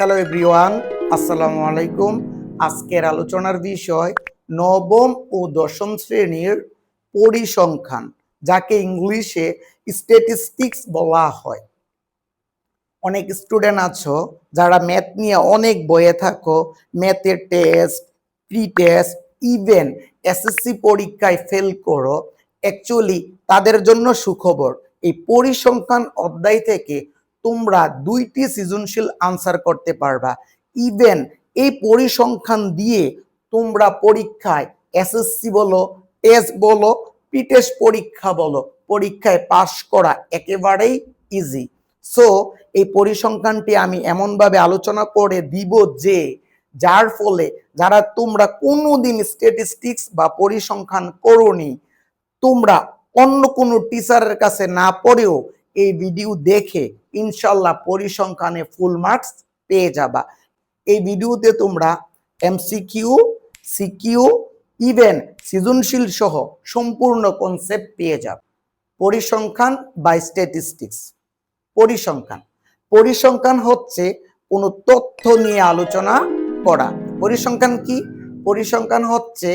Hello everyone আসসালামু আলাইকুম আজকের আলোচনার বিষয় নবম ও দশম শ্রেণির পরিসংখ্যান, যাকে ইংলিশে স্ট্যাটিস্টিক্স বলা হয়। অনেক স্টুডেন্ট আছো যারা ম্যাথ নিয়ে অনেক বইয়ে থাকো ম্যাথের test pre test even SSC পরীক্ষায় ফেল করো অ্যাকচুয়ালি তাদের জন্য সুখবর, এই পরিসংখ্যান অধ্যায় থেকে তোমরা দুইটি সৃজনশীল আনসার করতে পারবা। ইভেন এই পরিসংখ্যান দিয়ে তোমরা পরীক্ষায় এসএসসি বলো টেস্ট বলো পিটেস্ট পরীক্ষা বলো, পরীক্ষায় পাশ করা একেবারেই ইজি সো এই পরিসংখ্যানটি আমি এমনভাবে আলোচনা করে দিব যে, যার ফলে যারা তোমরা কোনোদিন স্ট্যাটিস্টিক্স বা পরিসংখ্যান করনি, তোমরা অন্য কোনো টিচারের কাছে না পড়েও এই ভিডিও দেখে ইনশাল্লাহ পরিসংখ্যানে ফুল মার্কস পেয়ে যাবা। এই ভিডিওতে তোমরা এমসিকিউ সিকিউ ইভেন সৃজনশীল সহ সম্পূর্ণ কনসেপ্ট পেয়ে যাবে। পরিসংখ্যান বা স্ট্যাটিস্টিক্স পরিসংখ্যান। পরিসংখ্যান হচ্ছে কোনো তথ্য নিয়ে আলোচনা করা। পরিসংখ্যান কি? পরিসংখ্যান হচ্ছে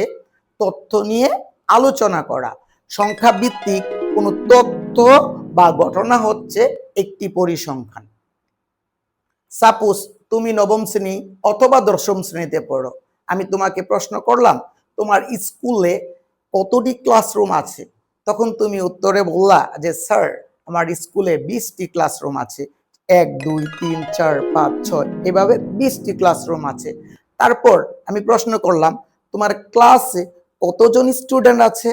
তথ্য নিয়ে আলোচনা করা। সংখ্যা ভিত্তিক কোনো তথ্য বা ঘটনা হচ্ছে একটি পরিসংখ্যান। সাপোজ তুমি নবম শ্রেণি অথবা দশম শ্রেণীতে পড়ো। আমি তোমাকে প্রশ্ন করলাম, তোমার স্কুলে কতটি ক্লাসরুম আছে? তখন তুমি উত্তরে বললা যে, স্যার, আমার স্কুলে বিশটি ক্লাসরুম আছে। এক, দুই, তিন, চার, পাঁচ, ছয়, এভাবে বিশটি ক্লাসরুম আছে। তারপর আমি প্রশ্ন করলাম, তোমার ক্লাসে কতজন স্টুডেন্ট আছে?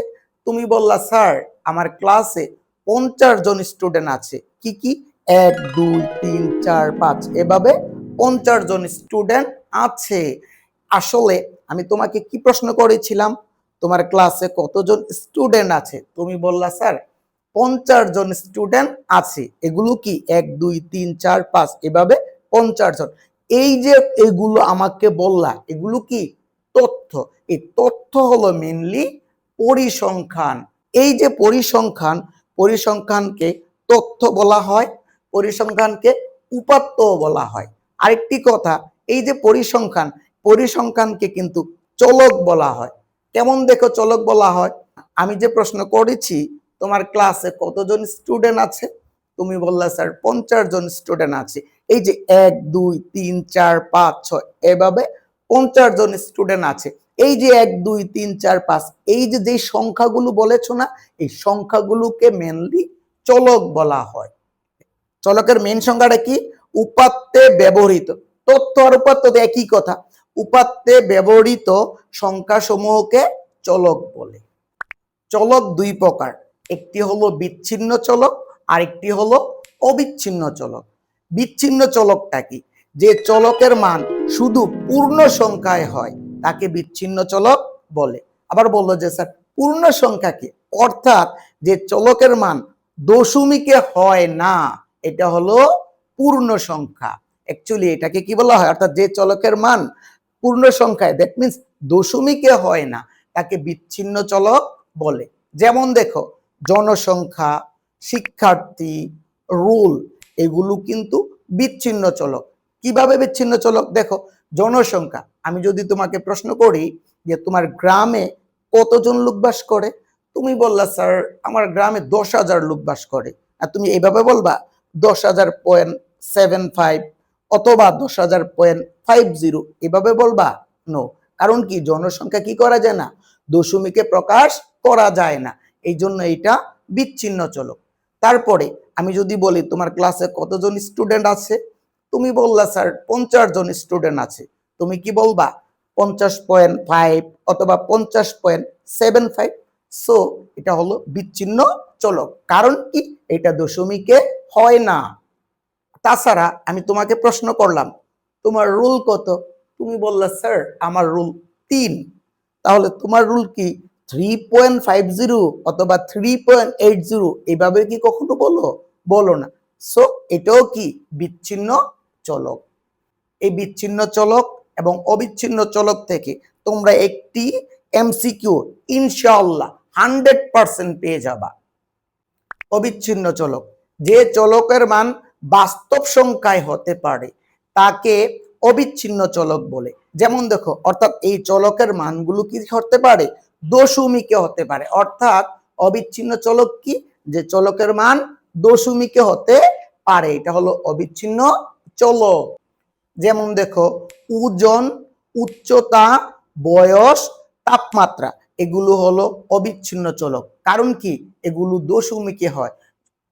তুমি বললা, স্যার, আমার ক্লাসে পঞ্চাশ জন স্টুডেন্ট আছে। কি কি? এক, দুই, তিন, চার, পাঁচ। এভাবে পঞ্চাশ জন স্টুডেন্ট আছে। আসলে আমি তোমাকে কি প্রশ্ন করেছিলাম? তোমার ক্লাসে কতজন স্টুডেন্ট আছে? তুমি বললা, স্যার, পঞ্চাশ জন স্টুডেন্ট আছে। এগুলো কি? এক, দুই, তিন, চার, পাঁচ। এভাবে পঞ্চাশ জন। এই যে এগুলো আমাকে বললা, এগুলো কি? তথ্য। এই তথ্য হলো মেনলি পরিসংখ্যান। এই যে পরিসংখ্যান পরিসংখ্যানকে তথ্য বলা হয়, পরিসংখ্যানকে উপাত্ত বলা হয়। আরেকটি কথা, এই যে পরিসংখ্যান, পরিসংখ্যানকে কিন্তু চলক বলা হয়। কেমন দেখো চলক বলা হয়? আমি যে প্রশ্ন করেছি, তোমার ক্লাসে কতজন স্টুডেন্ট আছে? তুমি বললা, স্যার, পঞ্চাশ জন স্টুডেন্ট আছে। এই যে এক, দুই, তিন, চার, পাঁচ, ছয়, এভাবে পঞ্চাশ জন স্টুডেন্ট আছে। এই যে এক, দুই, তিন, চার, পাঁচ, এই যে যে সংখ্যাগুলো বলেছ না, এই সংখ্যাগুলোকে মেনলি চলক বলা হয়। চলকের মেন সংখ্যাটা কি? উপাত্তে ব্যবহৃত। তথ্য আর উপাত্ত একই কথা। উপাত্তে ব্যবহৃত সংখ্যা সমূহকে চলক বলে। চলক দুই প্রকার। একটি হলো বিচ্ছিন্ন চলক আর একটি হলো অবিচ্ছিন্ন চলক। বিচ্ছিন্ন চলকটা কি? যে চলকের মান শুধু পূর্ণ সংখ্যায় হয় তাকে বিচ্ছিন্ন চলক বলে। আবার বলল যে, স্যার, পূর্ণ সংখ্যাকে অর্থাৎ যে চলকের মান দশমিকে হয় না, এটা হলো পূর্ণ সংখ্যা। অ্যাকচুয়ালি এটাকে কি বলা হয়? অর্থাৎ যে চলকের মান পূর্ণ সংখ্যায় দ্যাট মিনস দশমিকে হয় না, তাকে বিচ্ছিন্ন চলক বলে। যেমন দেখো, জনসংখ্যা, শিক্ষার্থী, রুল, এগুলো কিন্তু বিচ্ছিন্ন চলক। কীভাবে বিচ্ছিন্ন চলক? দেখো, জনসংখ্যা। আমি যদি তোমাকে প্রশ্ন করি যে তোমার গ্রামে কতজন লোক বাস করে? তুমি বললা, স্যার, আমার গ্রামে দশ হাজার লোক বাস করে। আর তুমি এইভাবে বলবা, দশ হাজার পয়েন্ট সেভেন ফাইভ অথবা দশ হাজার পয়েন্ট ফাইভ জিরো। এভাবে বলবা? নো কারণ কি? জনসংখ্যা কি করা যায় না? দশমিকে প্রকাশ করা যায় না। এই জন্য এটা বিচ্ছিন্ন চলক। তারপরে আমি যদি বলি, তোমার ক্লাসে কতজন স্টুডেন্ট আছে? তুমি বললা, স্যার, পঞ্চাশ জন স্টুডেন্ট আছে। তুমি কি বলবা? পঞ্চাশ পয়েন্ট ফাইভ অথবা পঞ্চাশ পয়েন্ট সেভেন ফাইভ সো এটা হলো বিচ্ছিন্ন চলক। কারণ কি? এটা দশমিকে হয় না। তাছাড়া আমি তোমাকে প্রশ্ন করলাম, তোমার রুল কত? তুমি বললা, স্যার, আমার রুল তিন। তাহলে তোমার রুল কি? থ্রি পয়েন্ট ফাইভ জিরো অথবা থ্রি পয়েন্ট এইট জিরো এভাবে কি কখনো বলো? বলো না। সো এটাও কি? বিচ্ছিন্ন চলক। এই বিচ্ছিন্ন চলক এবং অবিচ্ছিন্ন চলক থেকে তোমরা একটি এমসিকিউ ইনশাআল্লাহ হান্ড্রেড পার্সেন্ট পেয়ে যাবা। অবিচ্ছিন্ন চলক। যে চলকের মান বাস্তব সংখ্যায় হতে পারে, তাকে অবিচ্ছিন্ন চলক বলে। যেমন দেখো, অর্থাৎ এই চলকের মানগুলো কি হতে পারে? দশমিকে হতে পারে। অর্থাৎ অবিচ্ছিন্ন চলক কি? যে চলকের মান দশমিকে হতে পারে। এটা হলো অবিচ্ছিন্ন চলক যেমন দেখো, ওজন, উচ্চতা, বয়স, তাপমাত্রা, এগুলো হলো অবিচ্ছিন্ন চলক। কারণ কি? এগুলো দশমিকে হয়।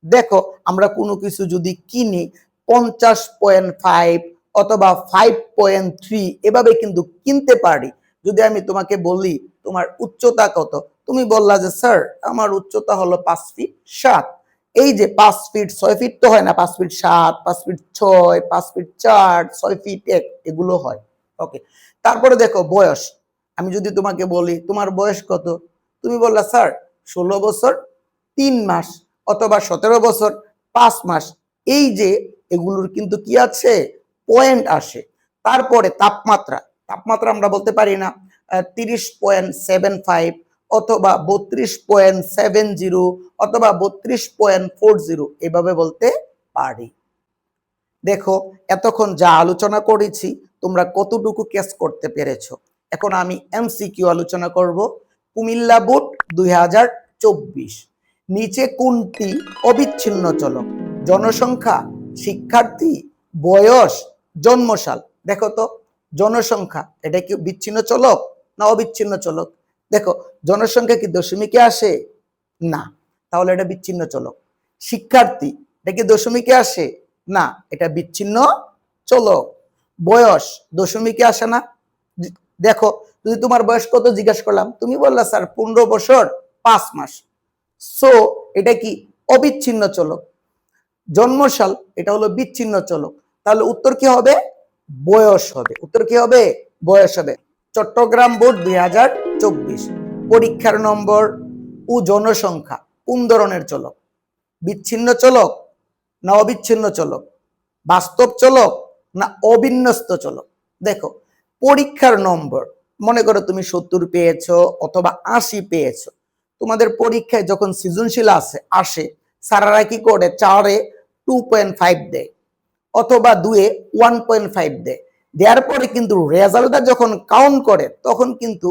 দেখো, আমরা কোনো কিছু যদি কিনি, পঞ্চাশ পয়েন্ট ফাইভ অথবা ফাইভ পয়েন্ট থ্রি এভাবে কিন্তু কিনতে পারি। যদি আমি তোমাকে বলি, তোমার উচ্চতা কত? তুমি বললা যে, স্যার, আমার উচ্চতা হলো পাঁচ ফিট সাত। এই যে পাঁচ ফিট ছয় ফিট তো হয় না, পাঁচ ফিট সাত, পাঁচ ফিট ছয়, পাঁচ ফিট চার, ছয় ফিট এক, এগুলো হয়। ওকে তারপরে দেখো বয়স। আমি যদি তোমাকে বলি, তোমার বয়স কত? তুমি বললা, স্যার, ষোলো বছর, তিন মাস অথবা সতেরো বছর, পাঁচ মাস। এই যে এগুলোর কিন্তু কি আছে? পয়েন্ট আসে। তারপরে তাপমাত্রা। তাপমাত্রা আমরা বলতে পারি না তিরিশ পয়েন্ট সেভেন ফাইভ অথবা বত্রিশ পয়েন্ট সেভেন জিরো অথবা বত্রিশ পয়েন্ট ফোর জিরো এভাবে বলতে পারি। দেখো, এতক্ষণ যা আলোচনা করেছি, তোমরা কতটুকু কেস করতে পেরেছ? এখন আমি এমসিকিউ আলোচনা করব। কুমিল্লা বোর্ড দুই হাজার চব্বিশ। নিচে কোনটি অবিচ্ছিন্ন চলক? জনসংখ্যা, শিক্ষার্থী, বয়স, জন্মসাল। দেখো তো, জনসংখ্যা, এটা কি বিচ্ছিন্ন চলক না অবিচ্ছিন্ন চলক? দেখো, জনসংখ্যা কি দশমিকে আসে? না। তাহলে এটা বিচ্ছিন্ন চলক। শিক্ষার্থী, এটা কি দশমিকে আসে? না, এটা বিচ্ছিন্ন চলক। বয়স, দশমিকে আসে না। দেখো, যদি তোমার বয়স কত জিজ্ঞাসা করলাম, তুমি বললা, স্যার, পনেরো বছর, পাঁচ মাস। সো এটা কি অবিচ্ছিন্ন চলক? জন্মসাল, এটা হলো বিচ্ছিন্ন চলক। তাহলে উত্তর কি হবে? বয়স হবে। উত্তর কি হবে? বয়স হবে। চট্টগ্রাম বোর্ড দুই হাজার চব্বিশ। পরীক্ষার নম্বর ও জনসংখ্যা, কোন ধরনের চলক? বিচ্ছিন্ন চলক না অবিচ্ছিন্ন চলক? বাস্তব চলক না অবিন্যস্ত চলক? দেখো, পরীক্ষার নম্বর, মনে করো তুমি সত্তর পেয়েছ অথবা আশি পেয়েছ। তোমাদের পরীক্ষায় যখন সৃজনশীল আসে আসে সারারা কি করে? চারে টু পয়েন্ট ফাইভ দেয় অথবা দুয়ে ওয়ান পয়েন্ট ফাইভ দেয়। দেওয়ার পরে কিন্তু রেজাল্টটা যখন কাউন্ট করে, তখন কিন্তু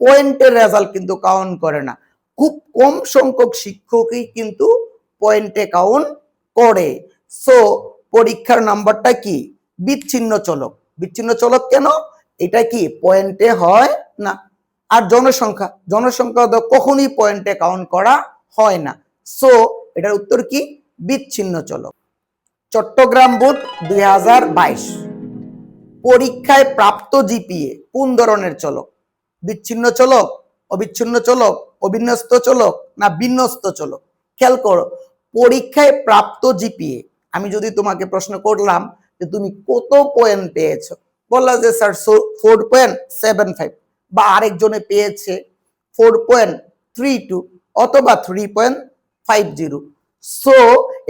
পয়েন্টের রেজাল্ট কিন্তু কাউন্ট করে না। খুব কম সংখ্যক শিক্ষকই কিন্তু পয়েন্টে কাউন্ট করে। সো পরীক্ষার নাম্বারটা কি? বিচ্ছিন্ন চলক। বিচ্ছিন্ন চলক কেন? এটা কি পয়েন্টে হয় না? আর জনসংখ্যা? জনসংখ্যা তো কখনোই পয়েন্টে কাউন্ট করা হয় না। সো এটার উত্তর কি? বিচ্ছিন্ন চলক। চট্টগ্রাম বোর্ড দুই হাজার পরীক্ষায় প্রাপ্ত জিপিএ কোন ধরনের চলক? বিচ্ছিন্ন চলক, অবিচ্ছিন্ন চলক, অবিন্যস্ত চলক না বিন্যস্ত চলক? খেয়াল করো, পরীক্ষায় প্রাপ্ত জিপিএ, আমি যদি তোমাকে প্রশ্ন করলাম যে তুমি কত পয়েন্ট পেয়েছ? বললা যে sir four point seven five বা আরেকজনে পেয়েছে ফোর পয়েন্ট থ্রি টু অথবা three point five zero so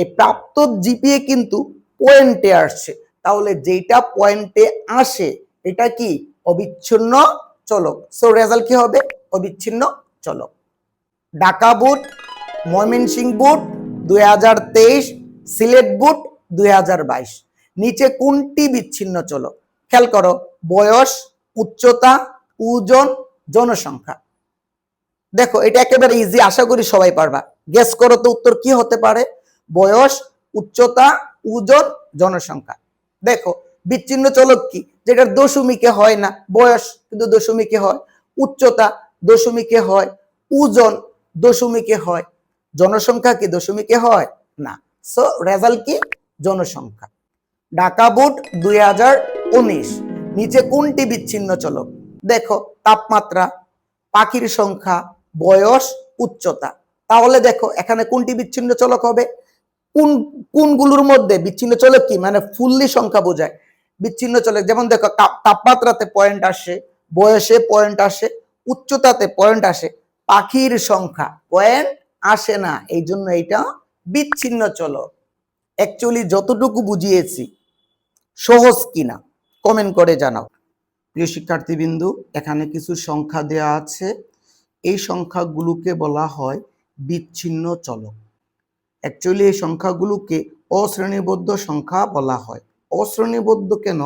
এই প্রাপ্ত জিপিএ কিন্তু পয়েন্টে আসছে। তাহলে যেটা পয়েন্টে আসে, এটা কি? অবিচ্ছিন্ন চলক। সো রেজাল্ট কি হবে? অবিচ্ছিন্ন চলক। ঢাকা বুট ময়মনসিংহ বুট দুই হাজার তেইশ, সিলেট বুট দুই হাজার বাইশ। নিচে কোনটি বিচ্ছিন্ন চলক? খেয়াল করো, বয়স, উচ্চতা, ওজন, জনসংখ্যা। দেখো, এটা একেবারে ইজি আশা করি সবাই পারবা। গেস করো তো উত্তর কি হতে পারে? বয়স, উচ্চতা, ওজন, জনসংখ্যা। দেখো, বিচ্ছিন্ন চলক কি? যেটা দশমিকে হয় না, বয়স কিন্তু দশমিকে হয়, উচ্চতা দশমিকে হয়, ওজন দশমিকে হয়, জনসংখ্যা কি দশমিকে হয়? না। সো রেজাল্ট কি? জনসংখ্যা। ঢাকা বোর্ড দুই নিচে কোনটি বিচ্ছিন্ন চলক? দেখো, তাপমাত্রা, পাখির সংখ্যা, বয়স, উচ্চতা। তাহলে দেখো, এখানে কোনটি বিচ্ছিন্ন চলক হবে? কোন, কোনগুলোর মধ্যে বিচ্ছিন্ন চলক কি? মানে ফুললি সংখ্যা বোঝায়। বিচ্ছিন্ন চলক যেমন দেখো, তাপ- তাপমাত্রাতে পয়েন্ট আসে, বয়সে পয়েন্ট আসে, উচ্চতাতে পয়েন্ট আসে, পাখির সংখ্যা পয়েন্ট আসে না। এই জন্য এটা বিচ্ছিন্ন চলক অ্যাকচুয়ালি যতটুকু বুঝিয়েছি, সহজ কিনা কমেন্ট করে জানাও। প্রিয় শিক্ষার্থীবৃন্দু, এখানে কিছু সংখ্যা দেয়া আছে। এই সংখ্যাগুলোকে বলা হয় বিচ্ছিন্ন চলক অ্যাকচুয়ালি এই সংখ্যাগুলোকে অশ্রেণীবদ্ধ সংখ্যা বলা হয়। অশ্রেণীবদ্ধ কেন?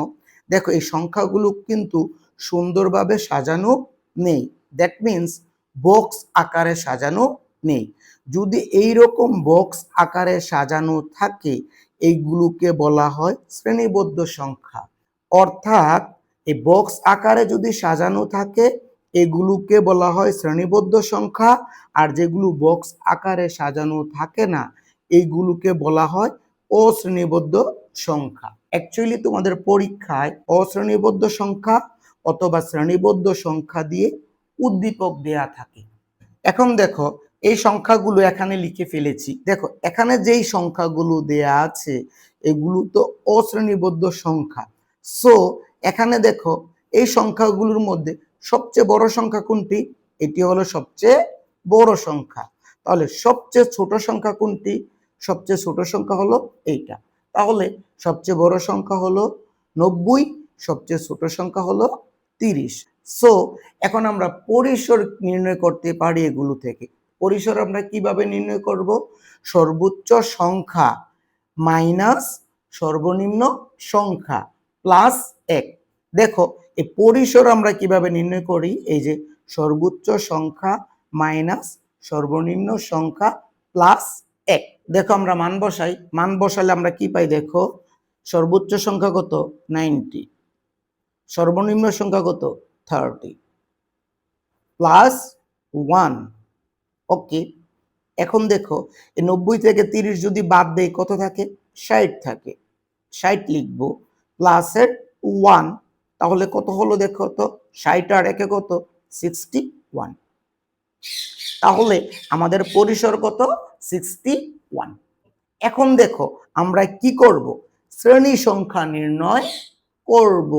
দেখো, এই সংখ্যাগুলো কিন্তু সুন্দরভাবে সাজানো নেই। দ্যাট মিন্স বক্স আকারে সাজানো নেই। যদি এই রকম বক্স আকারে সাজানো থাকে, এইগুলোকে বলা হয় শ্রেণীবদ্ধ সংখ্যা। অর্থাৎ, এই বক্স আকারে যদি সাজানো থাকে, এগুলোকে বলা হয় শ্রেণীবদ্ধ সংখ্যা। আর যেগুলো বক্স আকারে সাজানো থাকে না এইগুলোকে বলা হয় অশ্রেণীবদ্ধ সংখ্যা। অ্যাকচুয়ালি তোমাদের পরীক্ষায় অশ্রেণীবদ্ধ সংখ্যা অথবা শ্রেণীবদ্ধ সংখ্যা দিয়ে উদ্দীপক দেয়া থাকে। এখন দেখো, এই সংখ্যাগুলো এখানে লিখে ফেলেছি। দেখো, এখানে যেই সংখ্যাগুলো দেয়া আছে, এগুলো তো অশ্রেণীবদ্ধ সংখ্যা। সো এখানে দেখো, এই সংখ্যাগুলোর মধ্যে সবচেয়ে বড় সংখ্যা কোনটি? এটি হলো সবচেয়ে বড় সংখ্যা। তাহলে সবচেয়ে ছোট সংখ্যা কোনটি? সবচেয়ে ছোট সংখ্যা হলো এইটা। তাহলে সবচেয়ে বড় সংখ্যা হলো নব্বই, সবচেয়ে ছোট সংখ্যা হলো তিরিশ। সো এখন আমরা পরিসর নির্ণয় করতে পারি এগুলো থেকে। পরিসর আমরা কীভাবে নির্ণয় করব? সর্বোচ্চ সংখ্যা মাইনাস সর্বনিম্ন সংখ্যা প্লাস এক। দেখো, এই পরিসর আমরা কীভাবে নির্ণয় করি? এই যে সর্বোচ্চ সংখ্যা মাইনাস সর্বনিম্ন সংখ্যা প্লাস দেখো আমরা মান বসাই। মান বসালে আমরা কি পাই দেখো? সর্বোচ্চ সংখ্যা কত? নাইনটি। সর্বনিম্ন সংখ্যা কত? থার্টি। Plus one. ওকে। এখন দেখো, এই নব্বই থেকে তিরিশ যদি বাদ দেয় কত থাকে? ষাট থাকে। ষাট লিখব। প্লাসের ওয়ান। তাহলে কত হলো দেখো তো? ষাট আর একে কত? Sixty one. তাহলে আমাদের পরিসর কত? সিক্সটি ওয়ান এখন দেখো, আমরা কি করব? শ্রেণি সংখ্যা নির্ণয় করব।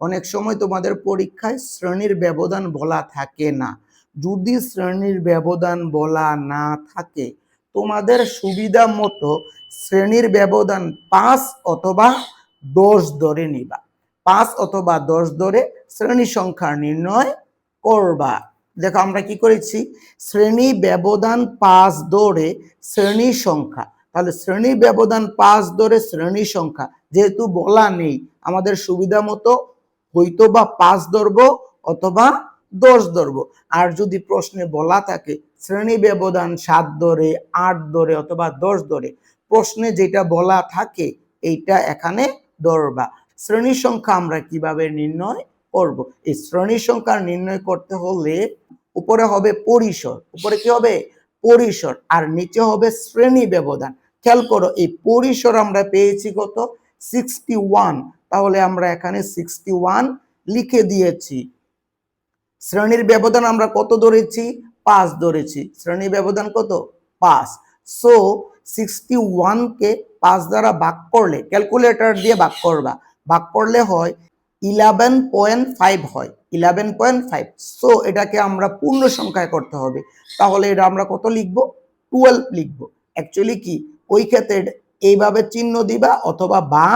অনেক সময় তোমাদের পরীক্ষায় শ্রেণির ব্যবধান বলা থাকে না। যদি শ্রেণির ব্যবধান বলা না থাকে, তোমাদের সুবিধা মতো শ্রেণির ব্যবধান পাঁচ অথবা দশ ধরে নিবা। পাঁচ অথবা দশ ধরে শ্রেণি সংখ্যা নির্ণয় করবা। দেখো আমরা কি করেছি? শ্রেণি ব্যবধান পাঁচ ধরে শ্রেণি সংখ্যা। তাহলে শ্রেণি ব্যবধান পাঁচ ধরে শ্রেণি সংখ্যা যেহেতু বলা নেই, আমাদের সুবিধা মতো হয়তো বা পাঁচ ধরবো অথবা দশ ধরবো। আর যদি প্রশ্নে বলা থাকে, শ্রেণি ব্যবধান সাত ধরে আট ধরে অথবা দশ ধরে প্রশ্নে যেটা বলা থাকে, এইটা এখানে ধরবা। শ্রেণি সংখ্যা আমরা কীভাবে নির্ণয় করব? এই শ্রেণি সংখ্যা নির্ণয় করতে হলে উপরে হবে পরিসর। উপরে কি হবে? পরিসর। আর নিচে হবে শ্রেণি ব্যবধান। খেয়াল করো, এই পরিসর আমরা পেয়েছি কত? সিক্সটি ওয়ান তাহলে আমরা এখানে সিক্সটি ওয়ান লিখে দিয়েছি। শ্রেণির ব্যবধান আমরা কত ধরেছি? পাঁচ ধরেছি। শ্রেণি ব্যবধান কত? পাঁচ। সো সিক্সটি ওয়ানকে পাঁচ দ্বারা ভাগ করলে ক্যালকুলেটর দিয়ে ভাগ করবা। ভাগ করলে হয় ইলেভেন পয়েন্ট ফাইভ হয় ইলেভেন পয়েন্ট ফাইভ সো এটাকে আমরা পূর্ণ সংখ্যায় করতে হবে। তাহলে এটা আমরা কত লিখব? টুয়েলভ লিখব। অ্যাকচুয়ালি কি? ওই ক্ষেত্রে এইভাবে চিহ্ন দিবা অথবা বা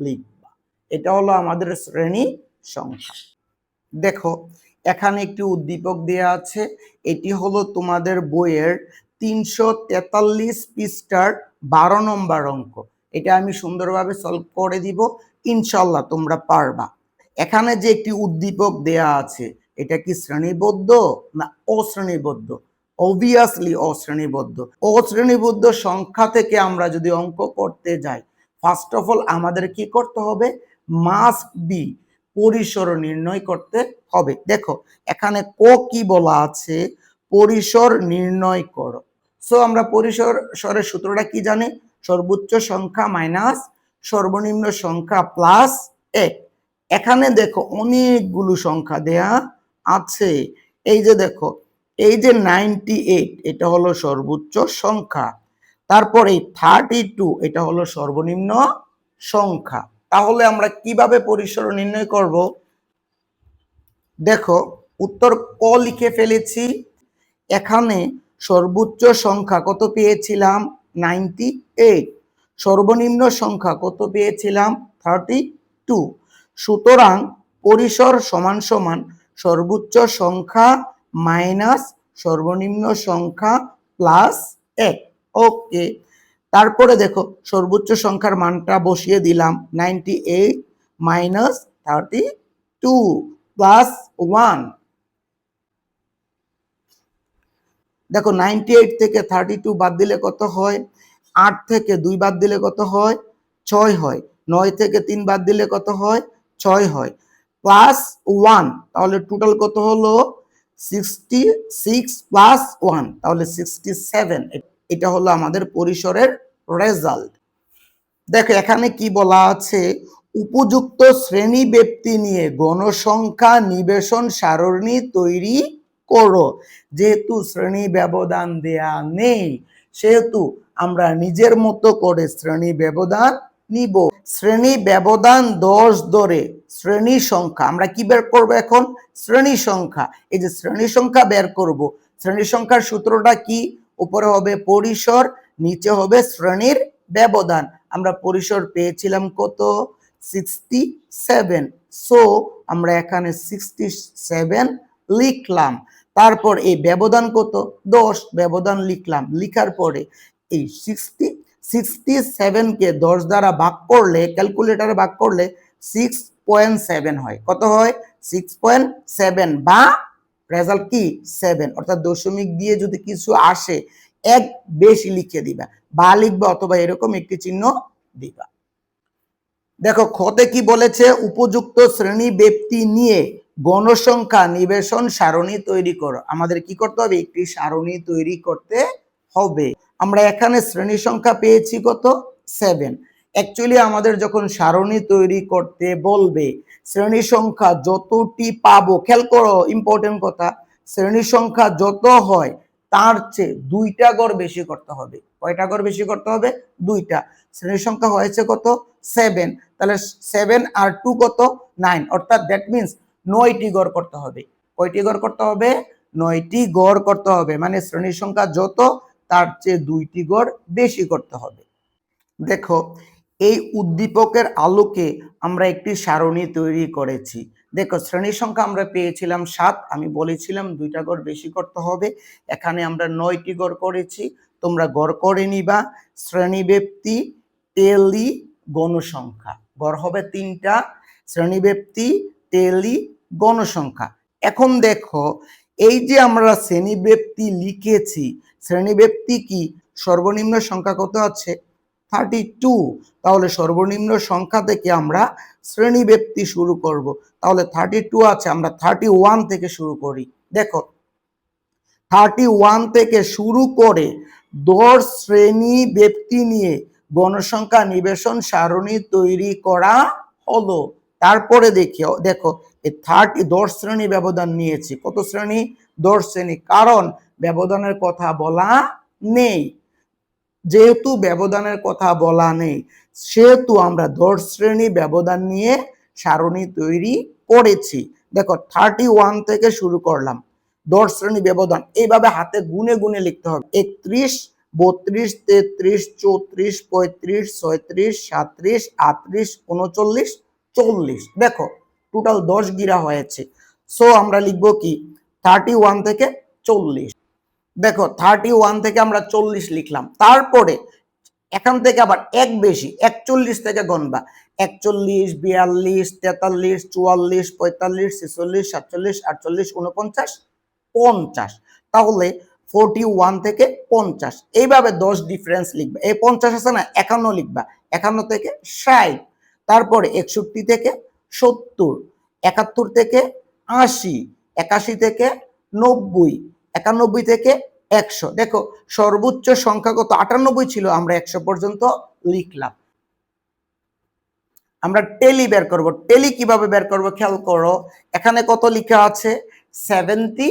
লিখবা। এটা হলো আমাদের শ্রেণি সংখ্যা। দেখো, এখানে একটি উদ্দীপক দেয়া আছে। এটি হলো তোমাদের বইয়ের তিনশো তেতাল্লিশ পৃষ্ঠার বারো নম্বর অঙ্ক। এটা আমি সুন্দরভাবে সলভ করে দিব। ইনশাল্লাহ তোমরা পারবা। এখানে যে একটি উদ্দীপক দেয়া আছে, এটা কি শ্রেণীবদ্ধ না অশ্রেণীবদ্ধ? অবভিয়াসলি অশ্রেণীবদ্ধ। অশ্রেণীবদ্ধ সংখ্যা থেকে আমরা যদি অঙ্ক করতে যাই ফার্স্ট অফ অল আমাদের কি করতে হবে? মাস্ট বি পরিসর নির্ণয় করতে হবে। দেখো, এখানে ক কি বলা আছে? পরিসর নির্ণয় করো। সো আমরা পরিসর স্বরের সূত্রটা কি জানি? সর্বোচ্চ সংখ্যা মাইনাস সর্বনিম্ন সংখ্যা প্লাস এক। এখানে দেখো অনেকগুলো সংখ্যা দেয়া আছে। এই যে দেখো, এই যে নাইনটি এইট এটা হলো সর্বোচ্চ সংখ্যা। তারপরে থার্টি টু এটা হলো সর্বনিম্ন সংখ্যা। তাহলে আমরা কীভাবে পরিসর নির্ণয় করব? দেখো, উত্তর ক লিখে ফেলেছি। এখানে সর্বোচ্চ সংখ্যা কত পেয়েছিলাম? নাইনটি এইট সর্বনিম্ন সংখ্যা কত পেয়েছিলাম? থার্টি টু সুতরাং পরিসর সমান সমান সর্বোচ্চ সংখ্যা মাইনাস সর্বনিম্ন সংখ্যা প্লাস এক। ওকে, তারপরে দেখো, সর্বোচ্চ সংখ্যার মানটা বসিয়ে দিলাম ninety eight minus thirty two plus one দেখো নাইনটি এইট থেকে থার্টি টু বাদ দিলে কত হয়? আট থেকে দুই বাদ দিলে কত হয়? ছয় হয়। নয় থেকে তিন বাদ দিলে কত হয়? ছয় হয়। প্লাস ওয়ান তাহলে টোটাল কত হলো? সিক্সটি সিক্স প্লাস ওয়ান তাহলে সিক্সটি সেভেন এটা হলো আমাদের পরিসরের রেজাল্ট দেখো, এখানে কি বলা আছে? উপযুক্ত শ্রেণি ব্যক্তি নিয়ে গণসংখ্যা, নিবেশন, সারণী তৈরি করো। যেহেতু শ্রেণি ব্যবধান দেয়া নেই, সেহেতু আমরা নিজের মতো করে শ্রেণি ব্যবধান নিব। শ্রেণি ব্যবধান দশ ধরে। শ্রেণি সংখ্যা। আমরা কি বের করব এখন? শ্রেণি সংখ্যা। এই যে শ্রেণি সংখ্যা বের করব। শ্রেণি সংখ্যার সূত্রটা কি? উপরে হবে পরিসর, নিচে হবে শ্রেণির ব্যবধান। আমরা পরিসর পেয়েছিলাম কত? সিক্সটি সেভেন সো আমরা এখানে সিক্সটি সেভেন লিখলাম। তারপর এই ব্যবধান কত? দশ। ব্যবধান লিখলাম। লিখার পরে এই সিক্সটি সিক্সটি সেভেনকে দশ দ্বারা ভাগ করলে ক্যালকুলেটারে ভাগ করলে সিক্স পয়েন্ট সেভেন হয়। কত হয়? সিক্স পয়েন্ট সেভেন বা রেজাল্ট কি? সেভেন অর্থাৎ দশমিক দিয়ে যদি কিছু আসে, এক বেশি লিখে দিবা, বা লিখবা অথবা এরকম একটি চিহ্ন দিবা। দেখো খতে কি বলেছে? উপযুক্ত শ্রেণি ব্যক্তি নিয়ে গণসংখ্যা নিবেশন সারণী তৈরি করো। আমাদের কি করতে হবে? একটি সারণী তৈরি করতে হবে। আমরা এখানে শ্রেণি সংখ্যা পেয়েছি কত? সেভেন অ্যাকচুয়ালি আমাদের যখন সারণী তৈরি করতে বলবে, শ্রেণি সংখ্যা যতটি পাবো, খেয়াল করো ইম্পর্টেন্ট কথা, শ্রেণি সংখ্যা যত হয়, তার চেয়ে দুইটা গড় বেশি করতে হবে। কয়টা গড় বেশি করতে হবে? দুইটা। শ্রেণি সংখ্যা হয়েছে কত? সেভেন তাহলে সেভেন আর টু কত? নাইন অর্থাৎ দ্যাট মিনস নয়টি গড় করতে হবে। কয়টি গড় করতে হবে? নয়টি গড় করতে হবে। মানে শ্রেণির সংখ্যা যত তার চেয়ে দুইটি গড় বেশি করতে হবে। দেখো, এই উদ্দীপকের আলোকে আমরা একটি সারণী তৈরি করেছি। দেখো শ্রেণি সংখ্যা আমরা পেয়েছিলাম সাত, আমি বলেছিলাম দুইটা গড় বেশি করতে হবে। এখানে আমরা নয়টি গড় করেছি, তোমরা গড় করে নিবা। শ্রেণি ব্যক্তি টেলি, গণসংখ্যা। গড় হবে তিনটা শ্রেণি ব্যক্তি টেলি, গণসংখ্যা। এখন দেখো, এই যে আমরা শ্রেণি ব্যক্তি লিখেছি শ্রেণি ব্যক্তি কি? সর্বনিম্ন সংখ্যা কত আছে? থার্টি টু তাহলে সর্বনিম্ন সংখ্যা থেকে আমরা শ্রেণি ব্যক্তি শুরু করব। তাহলে থার্টি টু আছে, আমরা থার্টি ওয়ান থেকে শুরু করি। দেখো থার্টি ওয়ান থেকে শুরু করে দশ শ্রেণি ব্যক্তি নিয়ে গণসংখ্যা নিবেশন সারণী তৈরি করা হলো। তারপরে দেখি, দেখো, এই থার্টি দশ শ্রেণি ব্যবধান নিয়েছি। কত শ্রেণি? দশ শ্রেণি। কারণ ব্যবধানের কথা বলা নেই। যেহেতু ব্যবধানের কথা বলা নেই, সেহেতু আমরা দশ শ্রেণি ব্যবধান নিয়ে সারণী তৈরি করেছি। দেখো থার্টি ওয়ান থেকে শুরু করলাম। দশ শ্রেণি ব্যবধান, এইভাবে হাতে গুনে গুনে লিখতে হবে। একত্রিশ, বত্রিশ, তেত্রিশ, চৌত্রিশ, পঁয়ত্রিশ, ছয়ত্রিশ, সাত্রিশ, আটত্রিশ, উনচল্লিশ, চল্লিশ। দেখো টোটাল দশ গিরা হয়েছে। সো আমরা লিখব কি? থার্টি ওয়ান থেকে চল্লিশ। দেখো থার্টি ওয়ান থেকে আমরা চল্লিশ লিখলাম। তারপরে এখান থেকে আবার এক বেশি, একচল্লিশ থেকে গণবা একচল্লিশ, বিয়াল্লিশ, তেতাল্লিশ, চুয়াল্লিশ, পঁয়তাল্লিশ, ছেচল্লিশ, সাতচল্লিশ, আটচল্লিশ উনপঞ্চাশ পঞ্চাশ। তাহলে ফোরটি ওয়ান থেকে পঞ্চাশ। এইভাবে দশ ডিফারেন্স লিখবা। এই পঞ্চাশ আছে না, একান্ন লিখবা। একান্ন থেকে ষাট। তারপরে একষট্টি থেকে সত্তর। একাত্তর থেকে আশি। একাশি থেকে নব্বই। একানব্বই থেকে একশো। দেখো, সর্বোচ্চ সংখ্যা কত? আটানব্বই ছিল, আমরা একশো পর্যন্ত লিখলাম। আমরা টেলি বের করব। টেলি কীভাবে বের করব খেয়াল করো? এখানে কত লিখা আছে? সেভেন্টি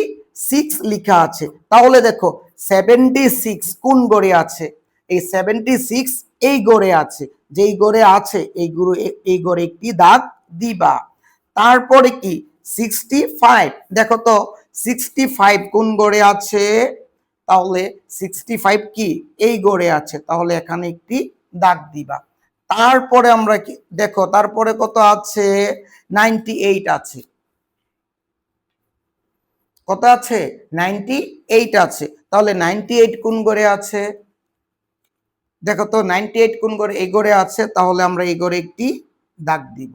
সিক্স লিখা আছে। তাহলে দেখো সেভেন্টি সিক্স কোন গড়ে আছে? এই সেভেন্টি সিক্স এই গড়ে আছে। যেই গড়ে আছে, এই গুরু, এই গড়ে একটি দাগ দিবা। তারপরে কি? সিক্সটি ফাইভ দেখো তো সিক্সটি ফাইভ কোন গড়ে আছে? তাহলে সিক্সটি ফাইভ কি? এই গড়ে আছে। তাহলে এখানে একটি দাগ দিবা। তারপরে আমরা কি, দেখো, তারপরে কত আছে? নাইনটি এইট আছে। কত আছে? নাইনটি এইট আছে। তাহলে নাইনটি এইট কোন গড়ে আছে? দেখো তো নাইনটি এইট কোন ঘরে এই ঘরে আছে। তাহলে আমরা এই ঘরে একটি দাগ দিব।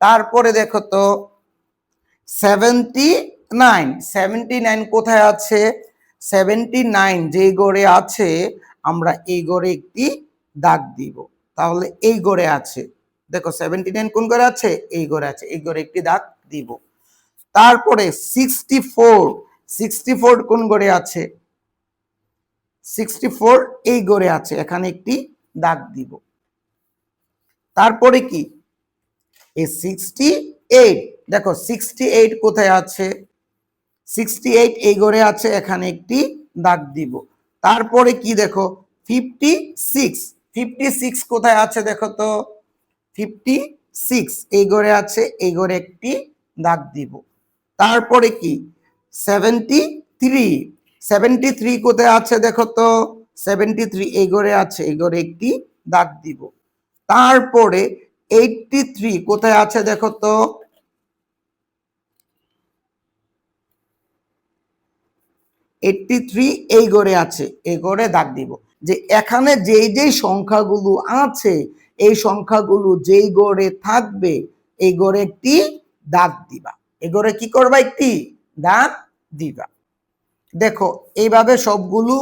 তারপরে দেখো তো সেভেন্টি নাইন সেভেন্টি নাইন কোথায় আছে? সেভেন্টি নাইন যেই গড়ে আছে, আমরা এই গড়ে একটি দাগ দিব। তাহলে এই গড়ে আছে। দেখো সেভেন্টি নাইন কোন গড়ে আছে? এই গড়ে আছে। এই গড়ে একটি দাগ দিব। তারপরে সিক্সটি ফোর সিক্সটি ফোর কোন গড়ে আছে? সিক্সটি ফোর এই গড়ে আছে। এখানে একটি দাগ দিব। তারপরে কি? এই সিক্সটি এইট দেখো সিক্সটি এইট কোথায় আছে? সিক্সটি এইট এই ঘরে আছে, এখানে একটি দাগ দিব। তারপরে কি দেখো? ফিফটি সিক্স ফিফটি সিক্স কোথায় আছে দেখো তো? ফিফটি সিক্স এই ঘরে আছে, এই ঘরে একটি দাগ দিব। তারপরে কি? সেভেন্টি থ্রি সেভেন্টি থ্রি কোথায় আছে দেখো তো? সেভেন্টি থ্রি এই ঘরে আছে, এই ঘরে একটি দাগ দিব। তারপরে এইটটি থ্রি কোথায় আছে দেখো তো? এইটটি থ্রি এই গড়ে আছে এই গড়ে দাগ দিব। যে এখানে যেই যেই সংখ্যাগুলো আছে, এই সংখ্যাগুলো যেই গড়ে থাকবে এই গড়ে একটি দাগ দিবা। এ গড়ে কি করবা? একটি দাগ দিবা। দেখো, এইভাবে সবগুলো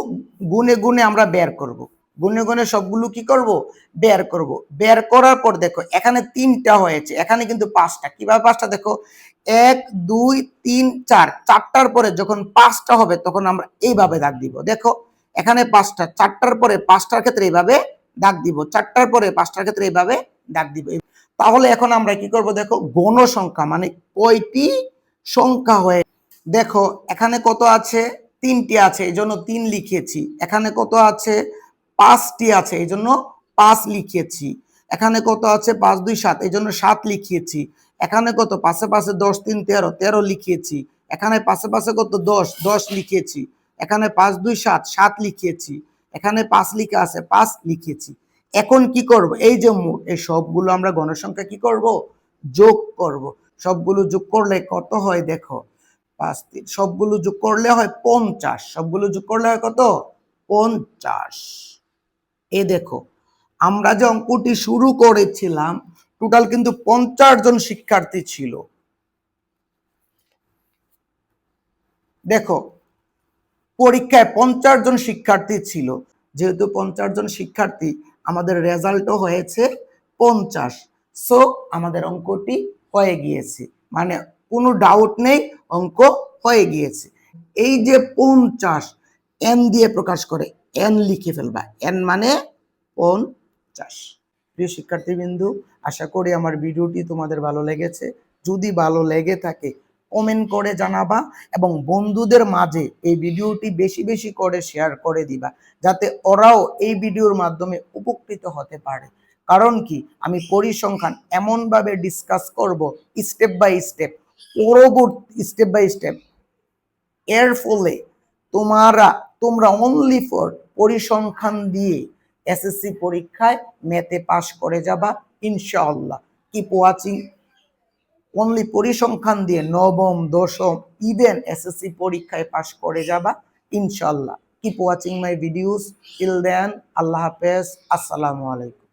গুনে গুনে আমরা বের করব। গুনে গুনে সবগুলো কি করব? বের করব। বের করার পর দেখো, এখানে তিনটা হয়েছে। এখানে কিন্তু পাঁচটা। কীভাবে পাঁচটা? দেখো, এক, দুই, তিন, চার। চারটার পরে যখন পাঁচটা হবে, তখন আমরা এইভাবে দাগ দিব। দেখো, এখানে পাঁচটা। চারটার পরে পাঁচটার ক্ষেত্রে এইভাবে দাগ দিব। চারটার পরে পাঁচটার ক্ষেত্রে এইভাবে দাগ দিব। তাহলে এখন আমরা কি করব? দেখো গণ সংখ্যা মানে কয়টি সংখ্যা হয়ে দেখো, এখানে কত আছে? তিনটি আছে, এই জন্য তিন লিখেছি এখানে কত আছে? পাঁচটি আছে, এই জন্য পাঁচ লিখেছি। এখানে কত আছে? পাঁচ, দুই, সাত, এই জন্য সাত লিখিয়েছি এখানে কত? পাশে পাশে দশ, তিন, তেরো তেরো লিখিয়েছি এখানে পাশে পাশে কত? দশ দশ লিখেছি। এখানে পাঁচ, দুই, সাত সাত লিখিয়েছি এখানে পাঁচ লিখে আছে, পাঁচ লিখেছি। এখন কি করব? এই যে মোট এই সবগুলো আমরা গণসংখ্যা কি করব? যোগ করব। সবগুলো যোগ করলে কত হয় দেখো? পাঁচ সবগুলো যোগ করলে হয় পঞ্চাশ। সবগুলো যোগ করলে হয় কত? পঞ্চাশ। এ দেখো, আমরা যে অঙ্কটি শুরু করেছিলাম টোটাল কিন্তু পঞ্চাশ জন শিক্ষার্থী ছিল। দেখো, পরীক্ষায় পঞ্চাশ জন শিক্ষার্থী ছিল। যেহেতু পঞ্চাশ জন শিক্ষার্থী, আমাদের রেজাল্টও হয়েছে পঞ্চাশ। সো আমাদের অঙ্কটি হয়ে গিয়েছে। মানে কোনো ডাউট নেই, অঙ্ক হয়ে গিয়েছে। এই যে পঞ্চাশ এন দিয়ে প্রকাশ করে। এন লিখে ফেলবা। এন মানে পঞ্চাশ প্রিয় শিক্ষার্থীবৃন্দু, আশা করি আমার ভিডিওটি তোমাদের ভালো লেগেছে। যদি ভালো লেগে থাকে কমেন্ট করে জানাবা এবং বন্ধুদের মাঝে এই ভিডিওটি বেশি বেশি করে শেয়ার করে দিবা, যাতে ওরাও এই ভিডিওর মাধ্যমে উপকৃত হতে পারে। কারণ কি? আমি পরিসংখ্যান এমনভাবে ডিসকাস করব স্টেপ বাই স্টেপ পরবর্তী স্টেপ বাই স্টেপ এর ফলে তোমারা তোমরা অনলি ফর পরিসংখ্যান দিয়ে এসএসসি পরীক্ষায় ম্যাথে পাশ করে যাবা, ইনশাআল্লাহ। কিপ ওয়াচিং অনলি পরিসংখ্যান দিয়ে নবম, দশম ইভেন এসএসসি পরীক্ষায় পাশ করে যাবা, ইনশাআল্লাহ। Keep watching my videos till then আল্লাহ হাফেজ। আসসালামু আলাইকুম।